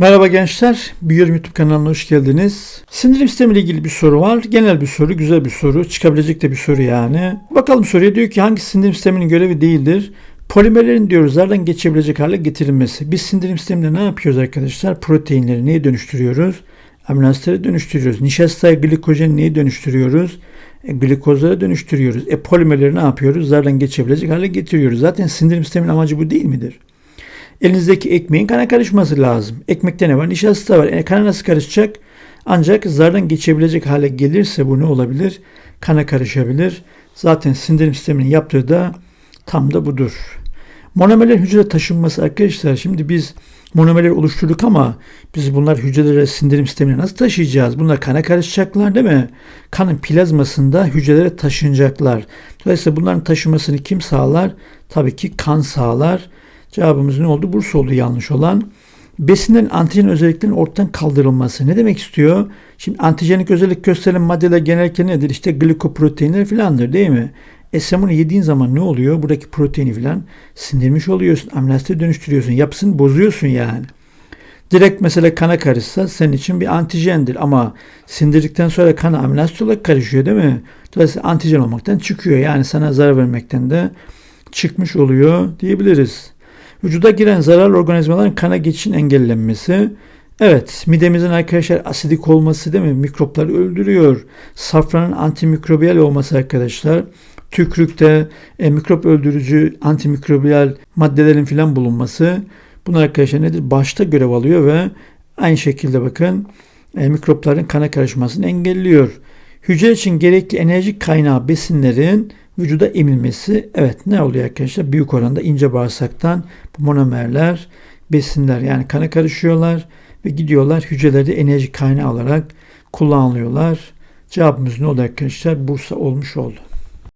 Merhaba gençler, Büyüyorum YouTube kanalına hoş geldiniz. Sindirim sistemi ile ilgili bir soru var. Genel bir soru, güzel bir soru. Çıkabilecek de bir soru yani. Bakalım soruya diyor ki hangi sindirim sisteminin görevi değildir? Polimerlerin diyoruz zardan geçebilecek hale getirilmesi. Biz sindirim sisteminde ne yapıyoruz arkadaşlar? Proteinleri neye dönüştürüyoruz? Amino asitlere dönüştürüyoruz. Nişastayı glikojen neye dönüştürüyoruz? E, glikozlara dönüştürüyoruz. E polimerleri ne yapıyoruz? Zardan geçebilecek hale getiriyoruz. Zaten sindirim sisteminin amacı bu değil midir? Elinizdeki ekmeğin kana karışması lazım. Ekmekte ne var? Nişasta var. E, kana nasıl karışacak? Ancak zardan geçebilecek hale gelirse bu ne olabilir? Kana karışabilir. Zaten sindirim sisteminin yaptığı da tam da budur. Monomerler hücre taşınması arkadaşlar. Şimdi biz monomerleri oluşturduk ama biz bunlar hücrelere sindirim sistemine nasıl taşıyacağız? Bunlar kana karışacaklar değil mi? Kanın plazmasında hücrelere taşınacaklar. Dolayısıyla bunların taşımasını kim sağlar? Tabii ki kan sağlar. Cevabımız ne oldu? Bursa oldu yanlış olan. Besinlerin antijen özelliklerinin ortadan kaldırılması. Ne demek istiyor? Şimdi antijenik özellik gösteren maddeler genellikle nedir? İşte glikoproteinler filandır değil mi? E yediğin zaman ne oluyor? Buradaki proteini filan sindirmiş oluyorsun. Amino asite dönüştürüyorsun. Yapısını bozuyorsun yani. Direkt mesela kana karışsa senin için bir antijendir ama sindirdikten sonra kana amino asit olarak karışıyor değil mi? Dolayısıyla antijen olmaktan çıkıyor. Yani sana zarar vermekten de çıkmış oluyor diyebiliriz. Vücuda giren zararlı organizmaların kana geçişin engellenmesi. Evet, midemizin arkadaşlar asidik olması değil mi? Mikropları öldürüyor. Safranın antimikrobiyal olması arkadaşlar. Tükrükte e, mikrop öldürücü antimikrobiyal maddelerin filan bulunması. Bunlar arkadaşlar nedir? Başta görev alıyor ve aynı şekilde bakın e, mikropların kana karışmasını engelliyor. Hücre için gerekli enerji kaynağı besinlerin vücuda emilmesi evet ne oluyor arkadaşlar? Büyük oranda ince bağırsaktan bu monomerler besinler yani kana karışıyorlar ve gidiyorlar hücrelerde enerji kaynağı olarak kullanılıyorlar. Cevabımız ne oldu arkadaşlar? Bursa olmuş oldu.